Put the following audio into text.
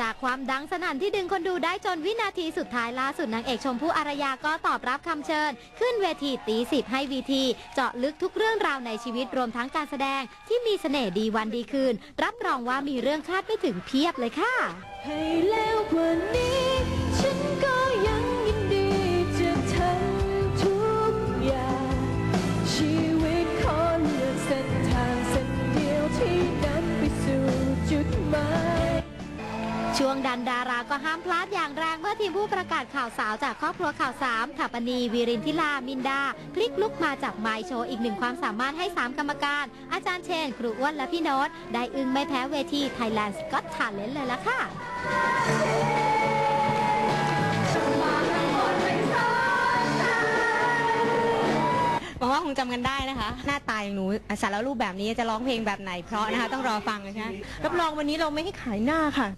จากความดังสนั่นที่ดึงคนดูได้จนวินาทีสุดท้ายล่าสุดนางเอกชมพู่อารยาก็ตอบรับคำเชิญ ขึ้นเวทีตีสิบให้วีที เจาะลึกทุกเรื่องราวในชีวิตรวมทั้งการแสดง ที่มีเสน่ห์ดีวันดีคืน รับรองว่ามีเรื่องคาดไม่ถึงเพียบเลยค่ะ ช่วงดันดาราก็ห้ามพลาดอย่างแรงเมื่อทีมผู้ประกาศข่าวสาวจากครอบครัวข่าวสามถัปปณีวีรินทิลา มินดา พลิกลุกมาจับไมค์โชว์อีกหนึ่งความสามารถให้ 3 กรรมการ อาจารย์เชน ครูอ้วนและพี่โน้ตได้อึ้งไม่แพ้เวที Thailand Got Talent เลยละค่ะหวังว่าคงจำกันได้นะคะ หน้าตาอย่างหนูสารรูปแบบนี้จะร้องเพลงแบบไหนเพราะนะคะ ต้องรอฟังนะคะรับรองวันนี้เราไม่ให้ขายหน้าค่ะ